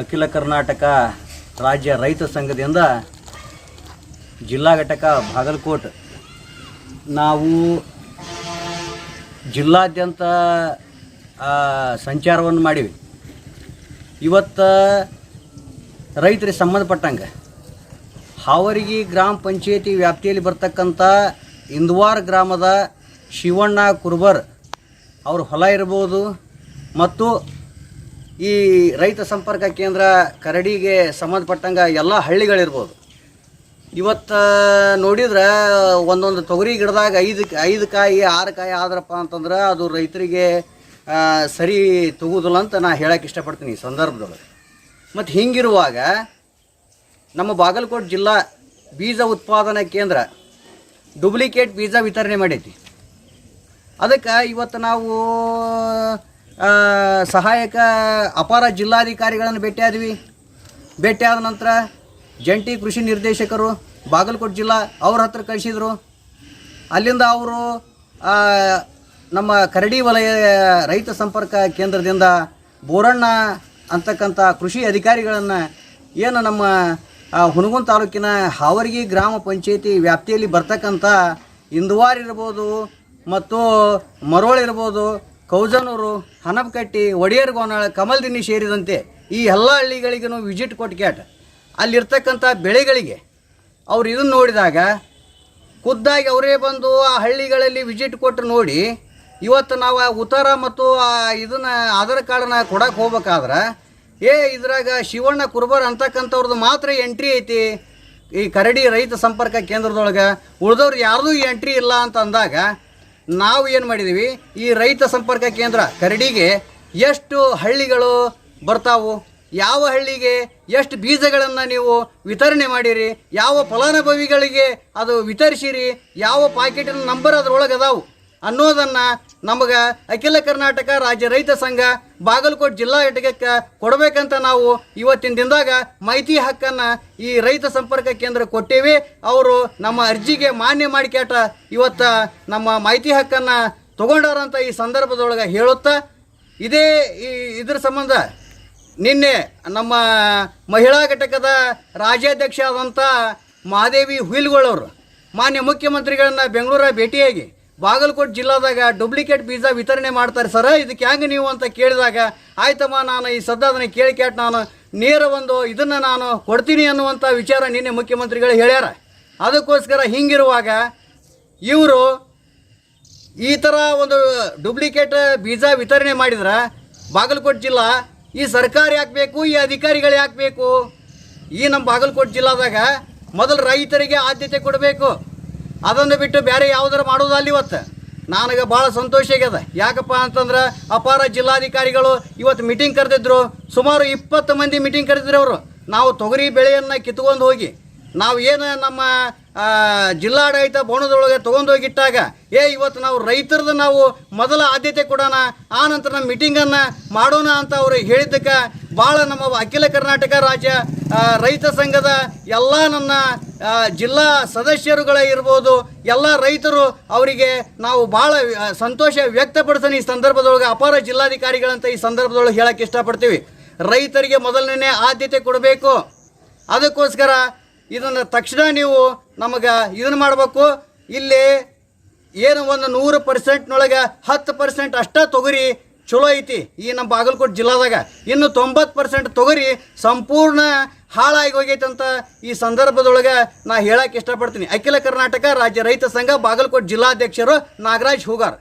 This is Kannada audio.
ಅಖಿಲ ಕರ್ನಾಟಕ ರಾಜ್ಯ ರೈತ ಸಂಘದಿಂದ ಜಿಲ್ಲಾ ಘಟಕ ಬಾಗಲಕೋಟ್. ನಾವು ಜಿಲ್ಲಾದ್ಯಂತ ಸಂಚಾರವನ್ನು ಮಾಡಿವಿ. ಇವತ್ತು ರೈತರಿಗೆ ಸಂಬಂಧಪಟ್ಟಂಗೆ, ಹಾವರಿಗಿ ಗ್ರಾಮ ಪಂಚಾಯತಿ ವ್ಯಾಪ್ತಿಯಲ್ಲಿ ಬರ್ತಕ್ಕಂಥ ಇಂದ್ವಾರ್ ಗ್ರಾಮದ ಶಿವಣ್ಣ ಕುರುಬರ್, ಅವ್ರ ಹೊಲ ಇರ್ಬೋದು ಮತ್ತು ಈ ರೈತ ಸಂಪರ್ಕ ಕೇಂದ್ರ ಕರಡಿಗೆ ಸಂಬಂಧಪಟ್ಟಂಗೆ ಎಲ್ಲ ಹಳ್ಳಿಗಳಿರ್ಬೋದು. ಇವತ್ತು ನೋಡಿದ್ರೆ ಒಂದೊಂದು ತೊಗರಿ ಗಿಡದಾಗ ಐದು ಐದು ಕಾಯಿ, ಆರು ಕಾಯಿ ಆದ್ರಪ್ಪ ಅಂತಂದ್ರೆ ಅದು ರೈತರಿಗೆ ಸರಿ ತಗೋದಿಲ್ಲ ಅಂತ ನಾ ಹೇಳಕ್ಕೆ ಇಷ್ಟಪಡ್ತೀನಿ ಈ ಸಂದರ್ಭದೊಳಗೆ. ಮತ್ತು ಹಿಂಗಿರುವಾಗ ನಮ್ಮ ಬಾಗಲಕೋಟೆ ಜಿಲ್ಲಾ ಬೀಜ ಉತ್ಪಾದನಾ ಕೇಂದ್ರ ಡೂಪ್ಲಿಕೇಟ್ ಬೀಜ ವಿತರಣೆ ಮಾಡೈತಿ. ಅದಕ್ಕೆ ಇವತ್ತು ನಾವು ಸಹಾಯಕ ಅಪಾರ ಜಿಲ್ಲಾಧಿಕಾರಿಗಳನ್ನು ಭೇಟಿಯಾದ್ವಿ ಭೇಟಿಯಾದ ನಂತರ ಜಂಟಿ ಕೃಷಿ ನಿರ್ದೇಶಕರು ಬಾಗಲಕೋಟೆ ಜಿಲ್ಲಾ ಅವ್ರ ಹತ್ರ ಕಳಿಸಿದರು. ಅಲ್ಲಿಂದ ಅವರು ನಮ್ಮ ಕರಡಿ ವಲಯ ರೈತ ಸಂಪರ್ಕ ಕೇಂದ್ರದಿಂದ ಬೋರಣ್ಣ ಅಂತಕ್ಕಂಥ ಕೃಷಿ ಅಧಿಕಾರಿಗಳನ್ನು ಏನು ನಮ್ಮ ಹುನಗುಂದ ತಾಲೂಕಿನ ಹಾವರ್ಗಿ ಗ್ರಾಮ ಪಂಚಾಯಿತಿ ವ್ಯಾಪ್ತಿಯಲ್ಲಿ ಬರ್ತಕ್ಕಂಥ ಇಂದುವಾರ್ ಇರ್ಬೋದು ಮತ್ತು ಮರೋಳ್ ಇರ್ಬೋದು ಕೌಜನೂರು, ಹನಪಕಟ್ಟಿ ಒಡೆಯರ್ಗೋನಾಳ ಕಮಲ್ದಿನ್ನಿ ಸೇರಿದಂತೆ ಈ ಎಲ್ಲ ಹಳ್ಳಿಗಳಿಗೂ ವಿಸಿಟ್ ಕೊಟ್ಟು ಕ್ಯಾಟ್. ಅಲ್ಲಿರ್ತಕ್ಕಂಥ ಬೆಳೆಗಳಿಗೆ ಅವ್ರು ಇದನ್ನು ನೋಡಿದಾಗ ಖುದ್ದಾಗಿ ಅವರೇ ಬಂದು ಆ ಹಳ್ಳಿಗಳಲ್ಲಿ ವಿಸಿಟ್ ಕೊಟ್ಟು ನೋಡಿ ಇವತ್ತು ನಾವು ಆ ಉತ್ತರ ಮತ್ತು ಆ ಇದನ್ನ ಆಧಾರ್ ಕಾರ್ಡನ್ನ ಕೊಡಕ್ಕೆ ಹೋಗ್ಬೇಕಾದ್ರೆ, ಏ ಇದ್ರಾಗ ಶಿವಣ್ಣ ಕುರುಬರ್ ಅಂತಕ್ಕಂಥವ್ರದ್ದು ಮಾತ್ರ ಎಂಟ್ರಿ ಐತಿ. ಈ ಕರಡಿ ರೈತ ಸಂಪರ್ಕ ಕೇಂದ್ರದೊಳಗೆ ಉಳಿದವ್ರು ಯಾರ್ದೂ ಎಂಟ್ರಿ ಇಲ್ಲ ಅಂತ ಅಂದಾಗ ನಾವು ಏನು ಮಾಡಿದ್ದೀವಿ ಈ ರೈತ ಸಂಪರ್ಕ ಕೇಂದ್ರ ಕರಡಿಗೆ ಎಷ್ಟು ಹಳ್ಳಿಗಳು ಬರ್ತಾವು? ಯಾವ ಹಳ್ಳಿಗೆ ಎಷ್ಟು ಬೀಜಗಳನ್ನು ನೀವು ವಿತರಣೆ ಮಾಡಿರಿ? ಯಾವ ಫಲಾನುಭವಿಗಳಿಗೆ ಅದು ವಿತರಿಸಿರಿ? ಯಾವ ಪಾಕೆಟಿನ ನಂಬರ್ ಅದರೊಳಗೆ ಅದಾವು ಅನ್ನೋದನ್ನು ನಮಗೆ ಅಖಿಲ ಕರ್ನಾಟಕ ರಾಜ್ಯ ರೈತ ಸಂಘ ಬಾಗಲಕೋಟೆ ಜಿಲ್ಲಾ ಘಟಕಕ್ಕೆ ಕೊಡಬೇಕಂತ ನಾವು ಇವತ್ತಿನ ದಿನದಾಗ ಮಾಹಿತಿ ಹಕ್ಕನ್ನು ಈ ರೈತ ಸಂಪರ್ಕ ಕೇಂದ್ರ ಕೊಟ್ಟೇವಿ. ಅವರು ನಮ್ಮ ಅರ್ಜಿಗೆ ಮಾನ್ಯ ಮಾಡಿಕ್ಯಾಟ ಇವತ್ತು ನಮ್ಮ ಮಾಹಿತಿ ಹಕ್ಕನ್ನು ತಗೊಂಡಾರಂತ ಈ ಸಂದರ್ಭದೊಳಗೆ ಹೇಳುತ್ತಾ. ಇದೇ ಈ ಇದ್ರ ಸಂಬಂಧ ನಿನ್ನೆ ನಮ್ಮ ಮಹಿಳಾ ಘಟಕದ ರಾಜ್ಯಾಧ್ಯಕ್ಷ ಆದಂಥ ಮಹಾದೇವಿ ಹುಯಿಲ್ಗಳವರು ಮಾನ್ಯ ಮುಖ್ಯಮಂತ್ರಿಗಳನ್ನ ಬೆಂಗಳೂರ ಭೇಟಿಯಾಗಿ ಬಾಗಲಕೋಟೆ ಜಿಲ್ಲಾದಾಗ ಡೂಪ್ಲಿಕೇಟ್ ಬೀಜ ವಿತರಣೆ ಮಾಡ್ತಾರೆ. ಸರ, ಇದಕ್ಕೆ ಹೆಂಗೆ ನೀವು ಅಂತ ಕೇಳಿದಾಗ, ಆಯ್ತಮ್ಮ, ನಾನು ಈ ಸದ್ದ ಅದನ್ನು ಕೇಳಿ ಕ್ಯಾಟ್ ನಾನು ನೇರ ಒಂದು ಇದನ್ನು ನಾನು ಕೊಡ್ತೀನಿ ಅನ್ನುವಂಥ ವಿಚಾರ ನಿನ್ನೆ ಮುಖ್ಯಮಂತ್ರಿಗಳು ಹೇಳ್ಯಾರ. ಅದಕ್ಕೋಸ್ಕರ ಹಿಂಗಿರುವಾಗ ಇವರು ಈ ಥರ ಒಂದು ಡೂಪ್ಲಿಕೇಟ್ ಬೀಜ ವಿತರಣೆ ಮಾಡಿದ್ರೆ, ಬಾಗಲಕೋಟೆ ಜಿಲ್ಲಾ ಈ ಸರ್ಕಾರ ಯಾಕೆ ಬೇಕು ಈ ಅಧಿಕಾರಿಗಳು ಯಾಕೆ ಬೇಕು ಈ ನಮ್ಮ ಬಾಗಲಕೋಟೆ ಜಿಲ್ಲಾದಾಗ ಮೊದಲು ರೈತರಿಗೆ ಆದ್ಯತೆ ಕೊಡಬೇಕು. ಅದನ್ನು ಬಿಟ್ಟು ಬೇರೆ ಯಾವುದಾರು ಅಲ್ಲಿ ಇವತ್ತು. ನನಗೆ ಭಾಳ ಸಂತೋಷ ಆಗ್ಯದ. ಯಾಕಪ್ಪ ಅಂತಂದ್ರೆ ಅಪಾರ ಜಿಲ್ಲಾಧಿಕಾರಿಗಳು ಇವತ್ತು ಮೀಟಿಂಗ್ ಕರೆದಿದ್ರು. ಸುಮಾರು ಇಪ್ಪತ್ತು ಮಂದಿ ಮೀಟಿಂಗ್ ಕರೆದಿದ್ರು ಅವರು. ನಾವು ತೊಗರಿ ಬೆಳೆಯನ್ನು ಕಿತ್ಕೊಂಡು ಹೋಗಿ. ನಾವು ಏನು ನಮ್ಮ ಜಿಲ್ಲಾಡಳಿತ ಭವನದೊಳಗೆ ತೊಗೊಂಡೋಗಿಟ್ಟಾಗ, ಏ, ಇವತ್ತು ನಾವು ರೈತರದ್ದು ನಾವು ಮೊದಲ ಆದ್ಯತೆ ಕೊಡೋಣ, ಆ ನಂತರ ನಮ್ಮ ಮೀಟಿಂಗನ್ನು ಮಾಡೋಣ ಅಂತ ಅವರು ಹೇಳಿದ್ದಕ್ಕೆ ಭಾಳ ನಮ್ಮ ಅಖಿಲ ಕರ್ನಾಟಕ ರಾಜ್ಯ ರೈತ ಸಂಘದ ಎಲ್ಲ ನನ್ನ ಜಿಲ್ಲಾ ಸದಸ್ಯರುಗಳೇ ಇರ್ಬೋದು, ಎಲ್ಲ ರೈತರು ಅವರಿಗೆ ನಾವು ಭಾಳ ಸಂತೋಷ ವ್ಯಕ್ತಪಡಿಸೋಣ ಈ ಸಂದರ್ಭದೊಳಗೆ, ಅಪಾರ ಜಿಲ್ಲಾಧಿಕಾರಿಗಳಂತ ಈ ಸಂದರ್ಭದೊಳಗೆ ಹೇಳಕ್ಕೆ ಇಷ್ಟಪಡ್ತೀವಿ. ರೈತರಿಗೆ ಮೊದಲನೇ ಆದ್ಯತೆ ಕೊಡಬೇಕು. ಅದಕ್ಕೋಸ್ಕರ ಇದನ್ನು ತಕ್ಷಣ ನೀವು ನಮಗೆ ಇದನ್ನು ಮಾಡಬೇಕು. ಇಲ್ಲಿ ಏನು ಒಂದು ನೂರು ಪರ್ಸೆಂಟ್ನೊಳಗೆ ಹತ್ತು ಪರ್ಸೆಂಟ್ ಅಷ್ಟೇ ತೊಗರಿ ಚಲೋ ಐತಿ ಈ ನಮ್ಮ ಬಾಗಲಕೋಟೆ ಜಿಲ್ಲಾದಾಗ. ಇನ್ನು ತೊಂಬತ್ತು ಪರ್ಸೆಂಟ್ ತೊಗರಿ ಸಂಪೂರ್ಣ ಹಾಳಾಗಿ ಹೋಗೈತೆ ಅಂತ ಈ ಸಂದರ್ಭದೊಳಗೆ ನಾ ಹೇಳಕ್ಕೆ ಇಷ್ಟಪಡ್ತೀನಿ. ಅಖಿಲ ಕರ್ನಾಟಕ ರಾಜ್ಯ ರೈತ ಸಂಘ ಬಾಗಲಕೋಟೆ ಜಿಲ್ಲಾಧ್ಯಕ್ಷರು ನಾಗರಾಜ್ ಹೂಗಾರ್.